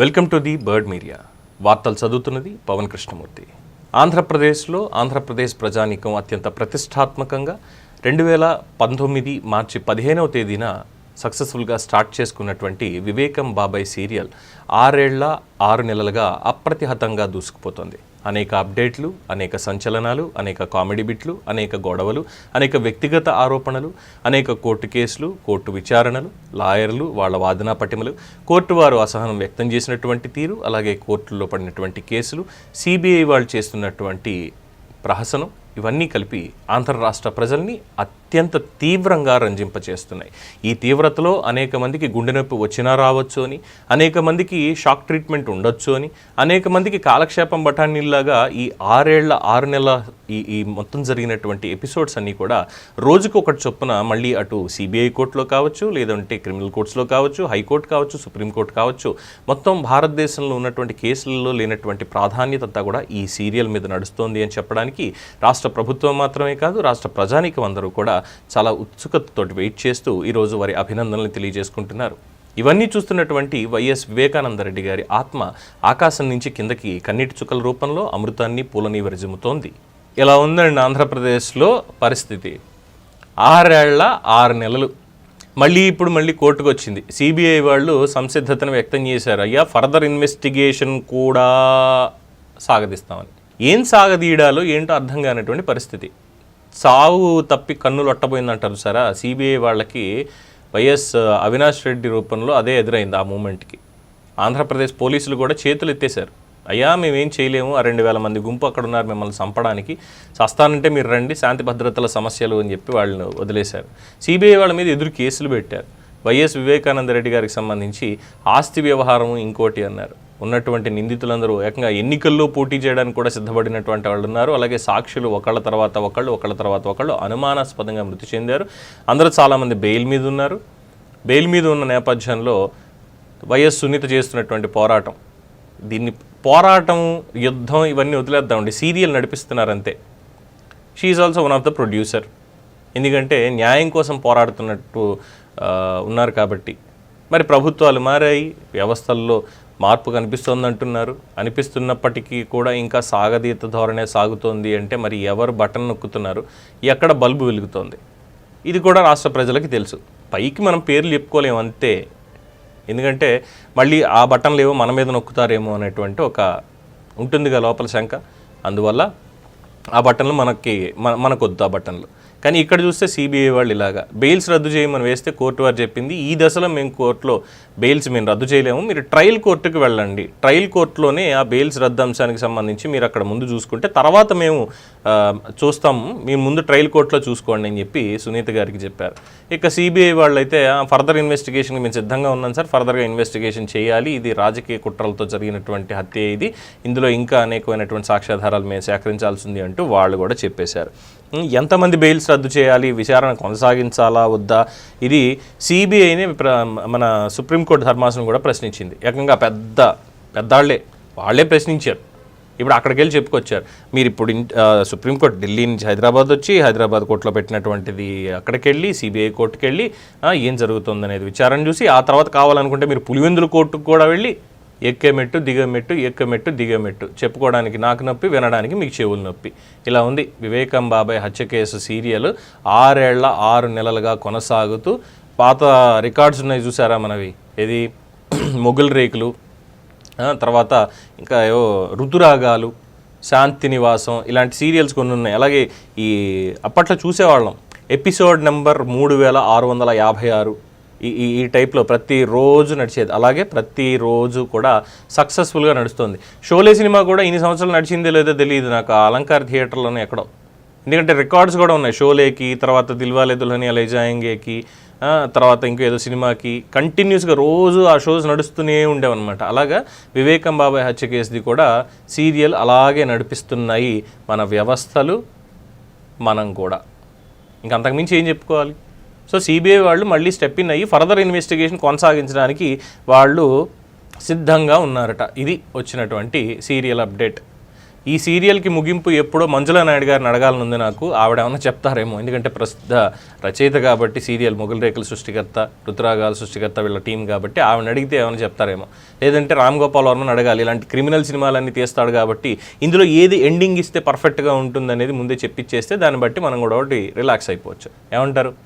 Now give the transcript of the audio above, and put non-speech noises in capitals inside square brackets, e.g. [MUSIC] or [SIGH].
Welcome to the bird media. వార్తలు చదువుతున్నది పవన్ కృష్ణమూర్తి. ఆంధ్రప్రదేశ్లో ఆంధ్రప్రదేశ్ ప్రజానీకం అత్యంత ప్రతిష్టాత్మకంగా రెండు వేల పంతొమ్మిది మార్చి పదిహేనవ తేదీన సక్సెస్ఫుల్గా స్టార్ట్ చేసుకున్నటువంటి వివేకం బాబాయ్ సీరియల్ ఆరేళ్ళ ఆరు నెలలుగా అప్రతిహతంగా దూసుకుపోతుంది. అనేక అప్డేట్లు అనేక సంచలనాలు అనేక కామెడీ బిట్లు అనేక గొడవలు అనేక వ్యక్తిగత ఆరోపణలు అనేక కోర్టు కేసులు కోర్టు విచారణలు లాయర్లు వాళ్ళ వాదనా పటిమలు కోర్టు వారు అసహనం వ్యక్తం చేసినటువంటి తీరు అలాగే కోర్టులో పడినటువంటి కేసులు సిబిఐ వాళ్ళు చేస్తున్నటువంటి ప్రహసనం ఇవన్నీ కలిపి ఆంధ్ర రాష్ట్ర ప్రజల్ని అత్యంత తీవ్రంగా రంజింపచేస్తున్నాయి. ఈ తీవ్రతలో అనేక మందికి గుండె నొప్పి వచ్చినా రావచ్చు అని అనేక మందికి షాక్ ట్రీట్మెంట్ ఉండొచ్చు అని అనేక మందికి కాలక్షేపం బఠానీలాగా ఈ ఆరేళ్ళ ఆరు నెలల ఈ ఈ మొత్తం జరిగినటువంటి ఎపిసోడ్స్ అన్నీ కూడా రోజుకు ఒకటి చొప్పున మళ్ళీ అటు సిబిఐ కోర్టులో కావచ్చు లేదంటే క్రిమినల్ కోర్ట్స్లో కావచ్చు హైకోర్టు కావచ్చు సుప్రీంకోర్టు కావచ్చు మొత్తం భారతదేశంలో ఉన్నటువంటి కేసులలో లేనటువంటి ప్రాధాన్యత అంతా కూడా ఈ సీరియల్ మీద నడుస్తోంది అని చెప్పడానికి రాష్ట్ర ప్రభుత్వం మాత్రమే కాదు రాష్ట్ర ప్రజానీకం అందరూ కూడా చాలా ఉత్సుకతతోటి వెయిట్ చేస్తూ ఈరోజు వారి అభినందనలు తెలియజేసుకుంటున్నారు. ఇవన్నీ చూస్తున్నటువంటి వైఎస్ వివేకానందరెడ్డి గారి ఆత్మ ఆకాశం నుంచి కిందకి కన్నీటి చుక్కల రూపంలో అమృతాన్ని పూలని విరజిమ్ముతోంది ఇలా ఉందండి ఆంధ్రప్రదేశ్లో పరిస్థితి? ఆరేళ్ళ ఆరు నెలలు. మళ్ళీ ఇప్పుడు మళ్ళీ కోర్టుకు వచ్చింది సిబిఐ వాళ్ళు సంసిద్ధతను వ్యక్తం చేశారు. అయ్యా ఫర్దర్ ఇన్వెస్టిగేషన్ కూడా సాగదిస్తామని. ఏం సాగదీయడాలో ఏంటో అర్థం కానటువంటి పరిస్థితి. సావు తప్పి కన్నులు ఒట్టబోయిందంటారు సారా? సిబిఐ వాళ్ళకి వైఎస్ అవినాష్ రెడ్డి రూపంలో అదే ఎదురైంది ఆ మూమెంట్కి. ఆంధ్రప్రదేశ్ పోలీసులు కూడా చేతులు ఎత్తేశారు. అయ్యా మేమేం చేయలేము. ఆ రెండు వేల మంది గుంపు అక్కడ ఉన్నారు మిమ్మల్ని చంపడానికి. చస్తానంటే మీరు రండి శాంతి భద్రతల సమస్యలు అని చెప్పి వాళ్ళని వదిలేశారు. సిబిఐ వాళ్ళ మీద ఎదురు కేసులు పెట్టారు. వైఎస్ వివేకానంద రెడ్డి గారికి సంబంధించి ఆస్తి వ్యవహారం ఇంకోటి అన్నారు. ఉన్నటువంటి నిందితులందరూ ఏకంగా ఎన్నికల్లో పోటీ చేయడానికి కూడా సిద్ధపడినటువంటి వాళ్ళు ఉన్నారు. అలాగే సాక్షులు ఒకళ్ళ తర్వాత ఒకళ్ళు ఒకళ్ళ తర్వాత ఒకళ్ళు అనుమానాస్పదంగా మృతి చెందారు. అందరూ చాలామంది బెయిల్ మీద ఉన్నారు. బెయిల్ మీద ఉన్న నేపథ్యంలో వైఎస్ సునీత చేస్తున్నటువంటి పోరాటం. దీన్ని పోరాటం యుద్ధం ఇవన్నీ వదిలేద్దామండి సీరియల్ నడిపిస్తున్నారు అంతే she also one of the producer ఎందుకంటే న్యాయం కోసం పోరాడుతున్నట్టు ఉన్నారు కాబట్టి. మరి ప్రభుత్వాలు మారాయి. వ్యవస్థల్లో మార్పు కనిపిస్తోంది అంటున్నారు అనిపిస్తున్నప్పటికీ కూడా ఇంకా సాగదీత ధోరణే సాగుతోంది అంటే మరి ఎవరు బటన్ నొక్కుతున్నారు? ఎక్కడ బల్బు వెలుగుతోంది? ఇది కూడా రాష్ట్ర ప్రజలకి తెలుసు. పైకి మనం పేర్లు చెప్పుకోలేము అంతే. ఎందుకంటే మళ్ళీ ఆ బటన్లు ఏవో మన మీద నొక్కుతారేమో అనేటువంటి ఒక ఉంటుందిగా లోపల శంక. అందువల్ల ఆ బటన్లు మనకి మన మనకొద్దు ఆ బటన్లు. కానీ ఇక్కడ చూస్తే సిబిఐ వాళ్ళు ఇలాగా. బెయిల్స్ రద్దు చేయమని వేస్తే కోర్టు వారు చెప్పింది ఈ దశలో మేము కోర్టులో బెయిల్స్ మేము రద్దు చేయలేము. మీరు ట్రయల్ కోర్టుకు వెళ్ళండి. ట్రయల్ కోర్టులోనే ఆ బెయిల్స్ రద్దు అంశానికి సంబంధించి మీరు అక్కడ ముందు చూసుకుంటే తర్వాత మేము చూస్తాము. మీరు ముందు ట్రయల్ కోర్టులో చూసుకోండి అని చెప్పి సునీత గారికి చెప్పారు. ఇక సిబిఐ వాళ్ళు అయితే ఫర్దర్ ఇన్వెస్టిగేషన్కి మేము సిద్ధంగా ఉన్నాం సార్. ఫర్దర్గా ఇన్వెస్టిగేషన్ చేయాలి. ఇది రాజకీయ కుట్రలతో జరిగినటువంటి హత్య ఇది. ఇందులో ఇంకా అనేకమైనటువంటి సాక్ష్యాధారాలు మేము సేకరించాల్సింది అంటూ వాళ్ళు కూడా చెప్పేశారు. ఎంతమంది బెయిల్స్ రద్దు చేయాలి? విచారణ కొనసాగించాలా? వద్దా? ఇది సిబిఐని మన సుప్రీంకోర్టు ధర్మాసనం కూడా ప్రశ్నించింది. ఏకంగా పెద్ద పెద్దాళ్ళే వాళ్ళే ప్రశ్నించారు. ఇప్పుడు అక్కడికి వెళ్ళి చెప్పుకొచ్చారు. మీరు ఇప్పుడు సుప్రీంకోర్టు ఢిల్లీ నుంచి హైదరాబాద్ వచ్చి హైదరాబాద్ కోర్టులో పెట్టినటువంటిది అక్కడికి వెళ్ళి సిబిఐ కోర్టుకి వెళ్ళి ఏం జరుగుతుంది అనేది విచారణ చూసి ఆ తర్వాత కావాలనుకుంటే మీరు పులివెందుల కోర్టుకు కూడా వెళ్ళి ఎక్కేమెట్టు దిగమెట్టు ఎక్కమెట్టు దిగమెట్టు చెప్పుకోవడానికి నాకు నొప్పి వినడానికి మీకు చెవులు నొప్పి. ఇలా ఉంది. వివేకం బాబాయ్ హత్య కేసు సీరియల్ ఆరేళ్ళ ఆరు నెలలుగా కొనసాగుతూ పాత రికార్డ్స్ ఉన్నాయి చూసారా మనవి? ఇది [CLEARS THROAT] మొగుల్ రేకులు తర్వాత ఇంకా ఏవో ఋతురాగాలు శాంతి నివాసం ఇలాంటి సీరియల్స్ కొన్ని ఉన్నాయి. అలాగే ఈ అప్పట్లో చూసేవాళ్ళం. ఎపిసోడ్ నెంబర్ మూడు వేల ఆరు వందల యాభై ఆరు. ఈ ఈ ఈ టైప్లో ప్రతిరోజు నడిచేది. అలాగే ప్రతిరోజు కూడా సక్సెస్ఫుల్గా నడుస్తుంది. షోలే సినిమా కూడా ఇన్ని సంవత్సరాలు నడిచిందో లేదో తెలియదు నాకు. అలంకార్ థియేటర్లోనే ఎక్కడో. ఎందుకంటే రికార్డ్స్ కూడా ఉన్నాయి. షోలేకి తర్వాత దిల్వాలే దుల్హనియా లేజాయంగేకి తర్వాత ఇంకో ఏదో సినిమాకి. కంటిన్యూస్గా రోజు ఆ షోస్ నడుస్తూనే ఉండేవన్నమాట. అలాగా వివేకం బాబాయ్ హత్య కేసుది కూడా సీరియల్ అలాగే నడిపిస్తున్నాయి. మన వ్యవస్థలు మనం కూడా. ఇంక అంతకుమించి ఏం చెప్పుకోవాలి? సో సిబిఐ వాళ్ళు మళ్ళీ స్టెప్ ఇన్ అయ్యి ఫర్దర్ ఇన్వెస్టిగేషన్ కొనసాగించడానికి వాళ్ళు సిద్ధంగా ఉన్నారట. ఇది వచ్చినటువంటి సీరియల్ అప్డేట్ ఈ సీరియల్కి ముగింపు ఎప్పుడో మంజులా నాయుడు గారిని అడగాలనుంది నాకు. ఆవిడ ఏమన్నా చెప్తారేమో. ఎందుకంటే ప్రసిద్ధ రచయిత కాబట్టి సీరియల్ మొగుల రేకుల సృష్టికర్త రుతురాగాల సృష్టికర్త వీళ్ళ టీం కాబట్టి ఆవిడ అడిగితే ఏమైనా చెప్తారేమో. లేదంటే రామ్ గోపాల్ వర్మని అడగాలి. ఇలాంటి క్రిమినల్ సినిమాలన్నీ తీస్తాడు కాబట్టి ఇందులో ఏది ఎండింగ్ ఇస్తే పర్ఫెక్ట్గా ఉంటుంది అనేది ముందే చెప్పిచ్చేస్తే దాన్ని బట్టి మనం కూడా ఒకటి రిలాక్స్ అయిపోవచ్చు. ఏమంటారు?